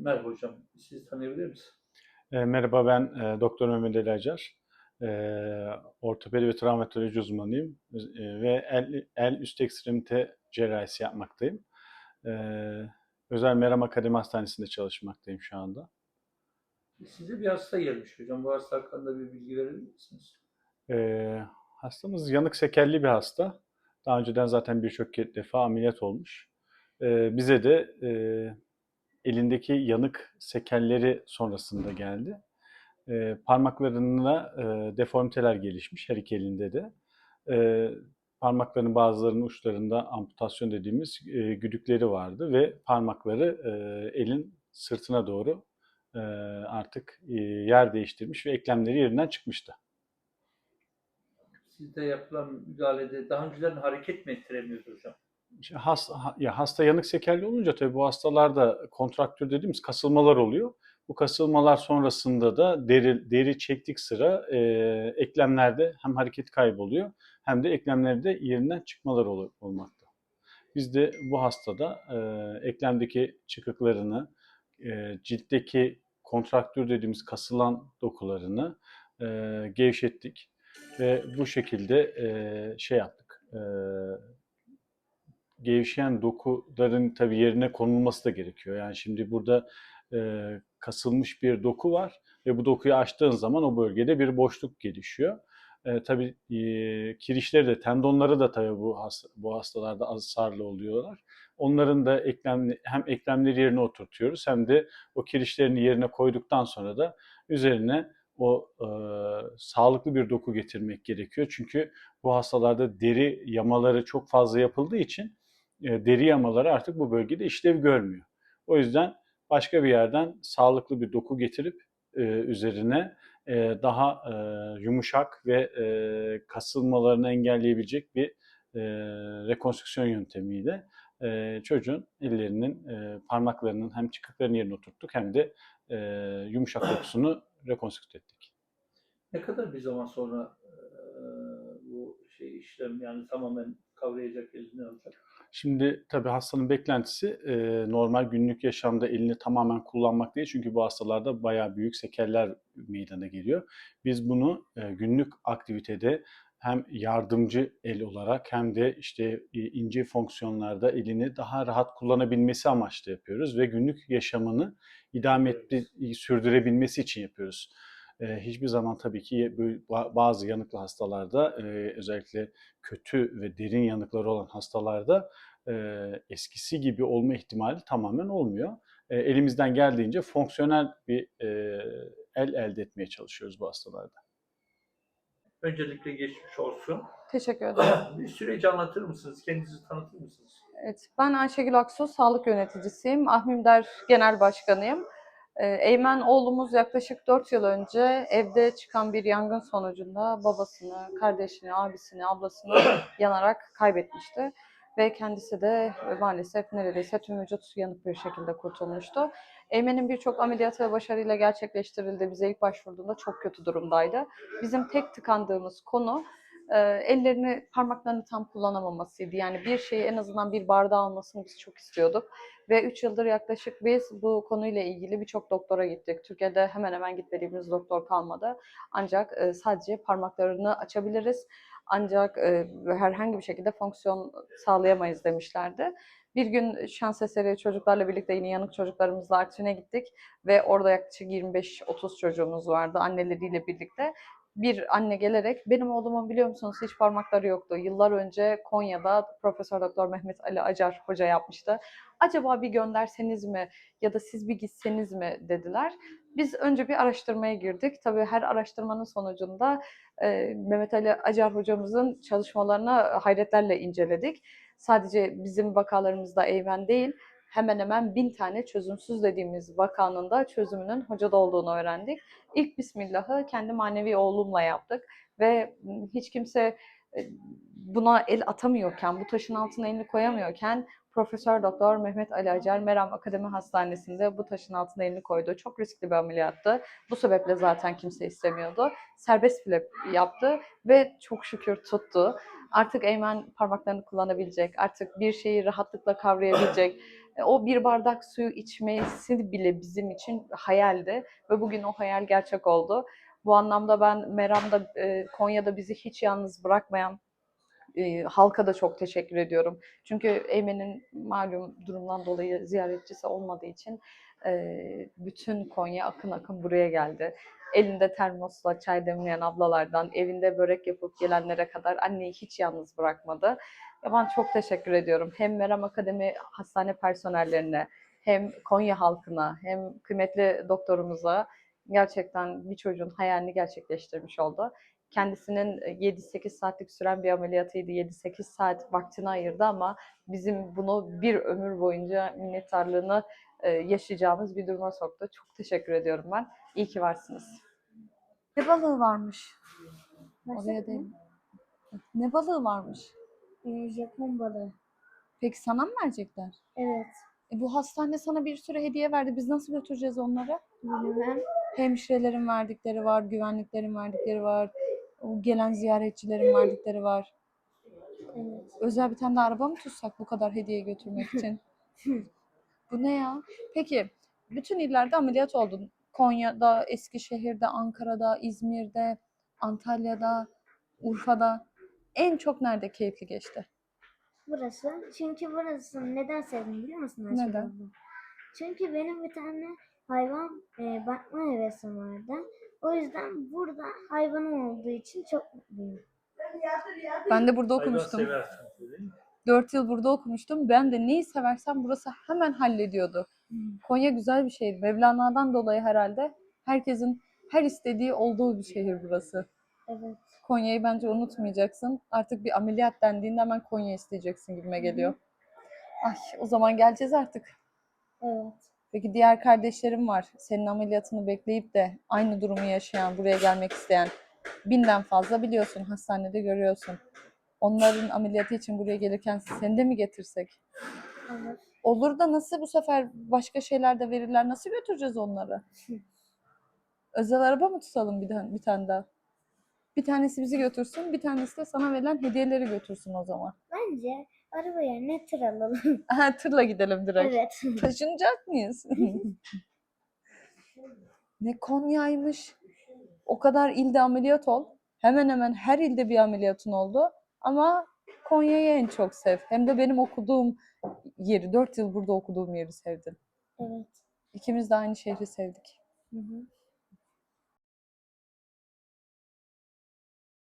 Merhaba hocam. Sizi tanıyabilir misin? E, merhaba ben e, Doktor Mehmet Ali Acar. E, ortopedi ve travmatoloji uzmanıyım E, ve el, el üst ekstremite cerrahisi yapmaktayım. E, Özel Meram Akademi Hastanesi'nde çalışmaktayım şu anda. Size bir hasta gelmiş hocam. Bu hasta hakkında bir bilgi verebilir misiniz? E, hastamız yanık sekelli bir hasta. Daha önceden zaten birçok defa ameliyat olmuş. E, bize de e, elindeki yanık sekelleri sonrasında geldi. E, parmaklarına e, deformiteler gelişmiş her iki elinde de. E, parmaklarının bazılarının uçlarında amputasyon dediğimiz e, güdükleri vardı ve parmakları e, elin sırtına doğru e, artık e, yer değiştirmiş ve eklemleri yerinden çıkmıştı. Sizde yapılan müdahalede daha önceden hareket mi ettiremiyordu hocam? Hasta, ha- ya hasta yanık sekelli olunca tabii bu hastalarda kontraktür dediğimiz kasılmalar oluyor. Bu kasılmalar sonrasında da deri, deri çektik sıra e, eklemlerde hem hareket kayboluyor hem de eklemlerde yerinden çıkmalar ol, olmakta. Biz de bu hastada e, eklemdeki çıkıklarını, e, ciltteki kontraktür dediğimiz kasılan dokularını e, gevşettik ve bu şekilde e, şey yaptık. E, gevşeyen dokuların tabii yerine konulması da gerekiyor. Yani şimdi burada e, kasılmış bir doku var ve bu dokuyu açtığın zaman o bölgede bir boşluk gelişiyor. E, tabii e, kirişleri de tendonları da tabii bu bu hastalarda hasarlı oluyorlar. Onların da eklem hem eklemleri yerine oturtuyoruz hem de o kirişlerini yerine koyduktan sonra da üzerine o e, sağlıklı bir doku getirmek gerekiyor. Çünkü bu hastalarda deri yamaları çok fazla yapıldığı için deri yamaları artık bu bölgede işlev görmüyor. O yüzden başka bir yerden sağlıklı bir doku getirip e, üzerine e, daha e, yumuşak ve e, kasılmalarını engelleyebilecek bir e, rekonstrüksiyon yöntemiyle e, çocuğun ellerinin, e, parmaklarının hem çıkıklarının yerine oturttuk hem de e, yumuşak dokusunu rekonstrükte ettik. Ne kadar bir zaman sonra e, bu şey işlem yani tamamen kavrayacak, eline alacak? Şimdi tabii hastanın beklentisi e, normal günlük yaşamda elini tamamen kullanmak değil. Çünkü bu hastalarda bayağı büyük sekeller meydana geliyor. Biz bunu e, günlük aktivitede hem yardımcı el olarak hem de işte ince fonksiyonlarda elini daha rahat kullanabilmesi amaçlı yapıyoruz ve günlük yaşamını idame etti, sürdürebilmesi için yapıyoruz. Hiçbir zaman tabii ki bazı yanıklı hastalarda özellikle kötü ve derin yanıkları olan hastalarda eskisi gibi olma ihtimali tamamen olmuyor. Elimizden geldiğince fonksiyonel bir el elde etmeye çalışıyoruz bu hastalarda. Öncelikle geçmiş olsun. Teşekkür ederim. bir süreci anlatır mısınız? Kendinizi tanıtır mısınız? Evet, ben Ayşegül Aksu, sağlık yöneticisiyim. Ahmimder Genel Başkanıyım. Ee, Eymen oğlumuz yaklaşık 4 yıl önce evde çıkan bir yangın sonucunda babasını, kardeşini, abisini, ablasını yanarak kaybetmişti. Ve kendisi de e, maalesef neredeyse tüm vücut yanık bir şekilde kurtulmuştu. Eymen'in birçok ameliyatı başarıyla gerçekleştirildi. Bize ilk başvurduğunda çok kötü durumdaydı. Bizim tek tıkandığımız konu e, ellerini, parmaklarını tam kullanamamasıydı. Yani bir şeyi en azından bir bardağı almasını biz çok istiyorduk. Ve 3 yıldır yaklaşık biz bu konuyla ilgili birçok doktora gittik. Türkiye'de hemen hemen gitmediğimiz doktor kalmadı. Ancak e, sadece parmaklarını açabiliriz. Ancak e, herhangi bir şekilde fonksiyon sağlayamayız demişlerdi. Bir gün şans eseri çocuklarla birlikte yine yanık çocuklarımızla Artvin'e gittik ve orada yaklaşık 25-30 çocuğumuz vardı anneleriyle birlikte bir anne gelerek benim oğlumun biliyor musunuz hiç parmakları yoktu. Yıllar önce Konya'da Profesör Doktor Mehmet Ali Acar hoca yapmıştı. Acaba bir gönderseniz mi ya da siz bir gitseniz mi dediler. Biz önce bir araştırmaya girdik. Tabii her araştırmanın sonucunda e, Mehmet Ali Acar hocamızın çalışmalarını hayretlerle inceledik. Sadece bizim vakalarımızda Eymen değil, hemen hemen bin tane çözümsüz dediğimiz vakanın da çözümünün hocada olduğunu öğrendik. İlk Bismillah'ı kendi manevi oğlumla yaptık ve hiç kimse e, buna el atamıyorken, bu taşın altına elini koyamıyorken Profesör Doktor Mehmet Ali Acar Meram Akademi Hastanesi'nde bu taşın altına elini koydu. Çok riskli bir ameliyattı. Bu sebeple zaten kimse istemiyordu. Serbest flap yaptı ve çok şükür tuttu. Artık Eymen parmaklarını kullanabilecek, artık bir şeyi rahatlıkla kavrayabilecek. E, O bir bardak suyu içmesi bile bizim için hayaldi ve bugün o hayal gerçek oldu. Bu anlamda ben Meram'da, e, Konya'da bizi hiç yalnız bırakmayan halka da çok teşekkür ediyorum. Çünkü Eymen'in malum durumdan dolayı ziyaretçisi olmadığı için bütün Konya akın akın buraya geldi. Elinde termosla çay demleyen ablalardan, evinde börek yapıp gelenlere kadar anneyi hiç yalnız bırakmadı. Ben çok teşekkür ediyorum. Hem Meram Akademi hastane personellerine, hem Konya halkına, hem kıymetli doktorumuza gerçekten bir çocuğun hayalini gerçekleştirmiş oldu. Kendisinin 7-8 saatlik süren bir ameliyatıydı. 7-8 saat vaktini ayırdı ama bizim bunu bir ömür boyunca minnettarlığını e, yaşayacağımız bir duruma soktu. Çok teşekkür ediyorum ben. İyi ki varsınız. Ne balığı varmış? Oraya değil. Ne balığı varmış? Ee, Japon balığı. Peki sana mı verecekler? Evet. E, bu hastane sana bir sürü hediye verdi. Biz nasıl götüreceğiz onları? Bilmem. Hemşirelerin verdikleri var, güvenliklerin verdikleri var, o gelen ziyaretçilerin verdikleri var. Evet. Özel bir tane de araba mı tutsak bu kadar hediye götürmek için? bu ne ya? Peki, bütün illerde ameliyat oldun. Konya'da, Eskişehir'de, Ankara'da, İzmir'de, Antalya'da, Urfa'da. En çok nerede keyifli geçti? Burası. Çünkü burası neden sevdim biliyor musun Ayşe Neden? Çünkü benim bir tane hayvan e, bakma hevesim vardı. O yüzden burada hayvanım olduğu için çok mutluyum. Ben de burada Hayvan okumuştum. seversin değil mi? 4 yıl burada okumuştum. Ben de neyi seversem burası hemen hallediyordu. Konya güzel bir şehir. Mevlana'dan dolayı herhalde herkesin her istediği olduğu bir şehir burası. Evet. Konya'yı bence unutmayacaksın. Artık bir ameliyat dendiğinde hemen Konya isteyeceksin gibime geliyor. Ay o zaman geleceğiz artık. Evet. Peki diğer kardeşlerim var. Senin ameliyatını bekleyip de aynı durumu yaşayan, buraya gelmek isteyen binden fazla biliyorsun, hastanede görüyorsun. Onların ameliyatı için buraya gelirken seni de mi getirsek? Olur. Olur da nasıl bu sefer başka şeyler de verirler? Nasıl götüreceğiz onları? Özel araba mı tutalım bir, tane, bir tane daha? Bir tanesi bizi götürsün, bir tanesi de sana verilen hediyeleri götürsün o zaman. Bence araba yerine tır alalım. Aha, tırla gidelim direkt. evet. Taşınacak mıyız? ne Konya'ymış. O kadar ilde ameliyat ol. Hemen hemen her ilde bir ameliyatın oldu. Ama Konya'yı en çok sev. Hem de benim okuduğum yeri, 4 yıl burada okuduğum yeri sevdin. Evet. İkimiz de aynı şehri sevdik. Hı hı.